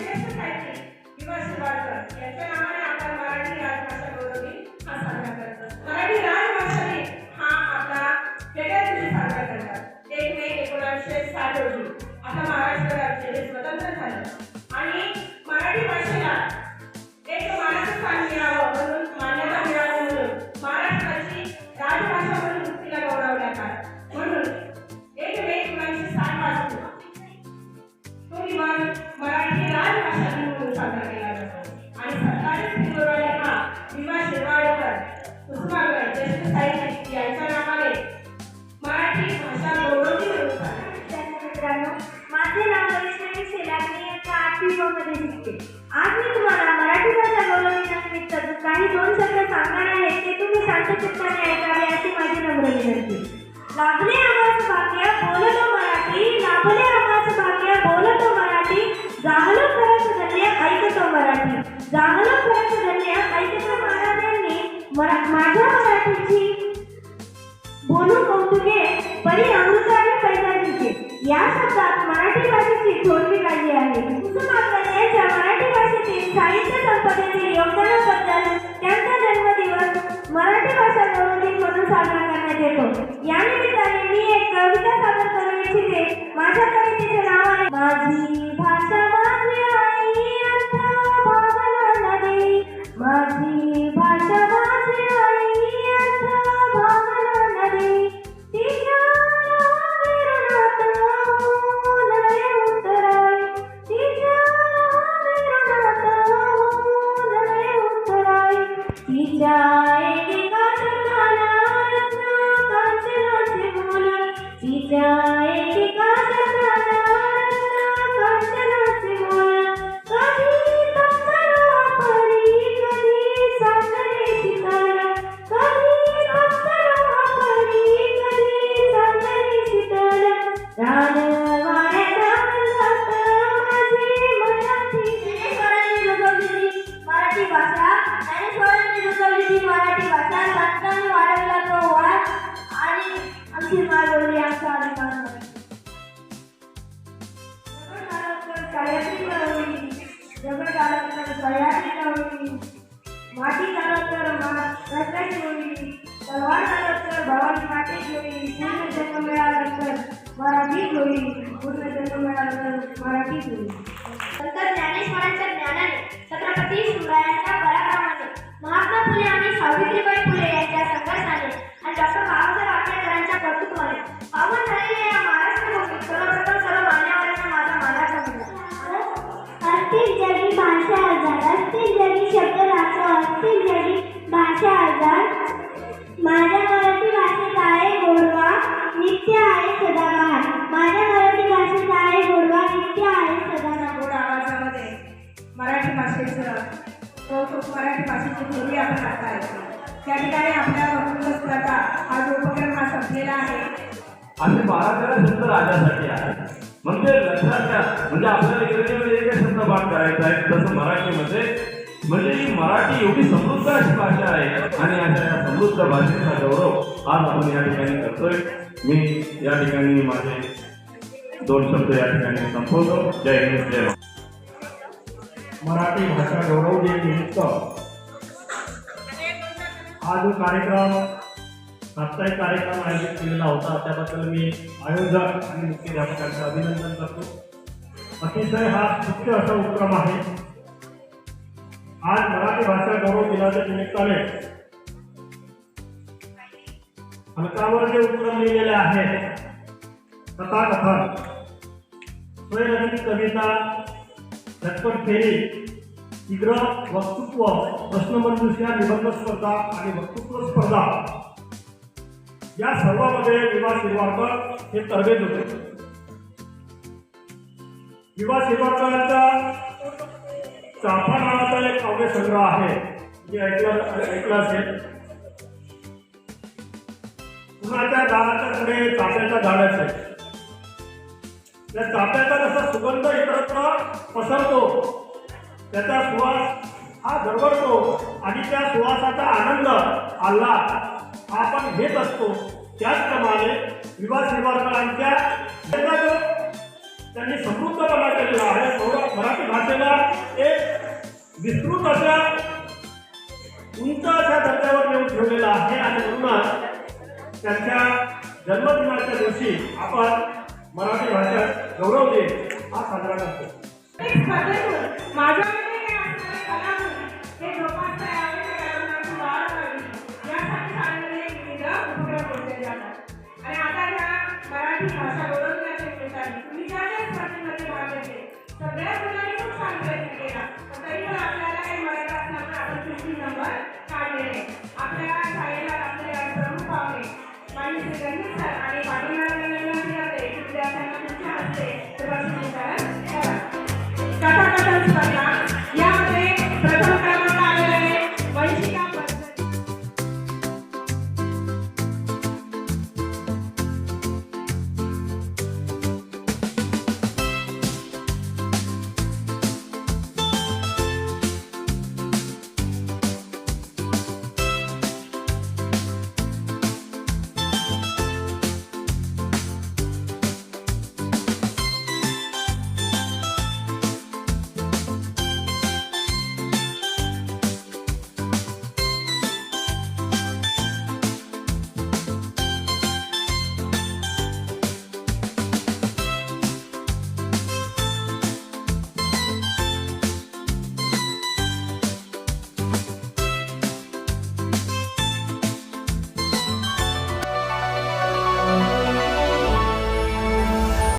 शिक्षण आपण मराठी राजभाषा गौरवी हा साजरा करत असतो. मराठी हा आपला वेगळ्या दिवशी साजरा एक मे एकोणीसशे साठ रोजी. आता महाराष्ट्र राज्य स्वतंत्र झालं. आणि मराठी भाषेला विश्वामध्ये दिसते आज मी तुम्हाला मराठी भाषा गौरविण्या निमित्त काही दोन शब्द सांगणार आहेत ते तुम्ही शांतचित्ताने ऐकावे अशी माझी नम्र विनंती. लाभले आवाज भाग्य बोलतो मराठी. लाभले आवाज भाग्य बोलतो मराठी. जाहलो खरंच धन्य ऐकतो मराठी. जाहलो खरंच धन्य ऐकतो महाराजांनी माझ्या मराठीची बोलू कौतुके परी अमृताने पैदा दिली. या शब्दात मराठी भाषेची थोडवी काढली आहे. इच्छिते माझ्या नाव आहे. माझी भाषा माझी आई अर्थ भावना नदी. माझी भाषा माझी आई अर्थ भावना नदी. तिच्या तिच्या तिच्या एकेका शब्दाला बोल तिच्या एकेका मराठी भाषा ज्ञानेश्वरांनी मराठी भाषा संतांनी वाढवला तो वाद आणि आमची मागवली आमचा अधिकार नाही. दगड काढत सह्याद्री कवळी माती काढत तर रस्त्याची होळी तलवार काढत तर भवानी मराठी होळी पूर्ण जन्म मिळाला मराठी होळी संत ज्ञानेश्वरांच्या ज्ञानाने छत्रपती शिवरायांच्या पराक्रमाने महात्मा फुले आणि सावित्रीबाई फुले यांच्या संघर्षाने आणि डॉक्टर बाबासाहेब आंबेडकरांच्या कर्तृत्वाने पावन झालेल्या या महाराष्ट्र भूमीत सर्वप्रथम सर्व मान्यवरांना माझा मानाचा मुलगा असतील जगी भाषा आजार असतील जगी शब्द राखो असतील जगी भाषा आजार. माझ्या मराठी भाषेत आहे गोडवा नित्य आहे सदाबहार मराठी भाषेची थोडी आपण आता ऐकू त्या ठिकाणी आपल्या वक्तव्य स्पर्धा हा जो उपक्रम हा संपलेला आहे. आम्ही बारा तेरा शब्द राजासाठी आहे. म्हणजे लक्षात घ्या म्हणजे आपल्याला इंग्रजीमध्ये एक शब्द पाठ करायचा आहे तसं मराठीमध्ये म्हणजे ही मराठी एवढी समृद्ध अशी भाषा आहे. आणि अशा या समृद्ध भाषेचा गौरव आज आपण या ठिकाणी करतोय. मी या ठिकाणी माझे दोन शब्द या ठिकाणी संपवतो. जय हिंद जय महाराष्ट्र. मराठी भाषा गौरव निमित्त हा जो कार्यक्रम साप्ताहिक कार्यक्रम आयोजित केलेला होता त्याबद्दल मी आयोजक आणि मुख्याध्यापकांचं अभिनंदन करतो. अतिशय हा मुख्य असा उपक्रम आहे. आज मराठी भाषा गौरव दिनाच्या निमित्ताने फलकावर जे उपक्रम लिहिलेले आहेत कथाकथन स्वयंरचित कविता झटपट फेरी शीघ्र वक्तृत्व प्रश्नमंजुषा निबंध स्पर्धा आणि वक्तृत्व स्पर्धा. या सर्वांमध्ये विवा शिरवाडकर हे तरबेज होते. विवा शिरवाडकरांचा चाफा नावाचा एक काव्य संग्रह आहे. जे ऐकलं ऐकलं असेल. कुणाच्या झाडाच्या पुढे चाफ्याच्या झाड त्या चाफ्याचा जसा सुगंध इतरत्र पसरतो. त्याचा सुवास हा दरवळतो आणि त्या सुवासाचा आनंद आल्हाद हा आपण घेत असतो. त्याचप्रमाणे विवाह श्रीवारकरांच्या त्यांनी समृद्ध त्यांनी समृद्धपणा केलेला आहे सौर- मराठी भाषेला एक विस्तृत अशा उंच अशा दर्जावर नेऊन ठेवलेला आहे आणि म्हणूनच त्यांच्या जन्मदिनाच्या दिवशी आपण मराठी भाषा गौरव दिन हा साजरा करतो. एक आपल्याला Everybody,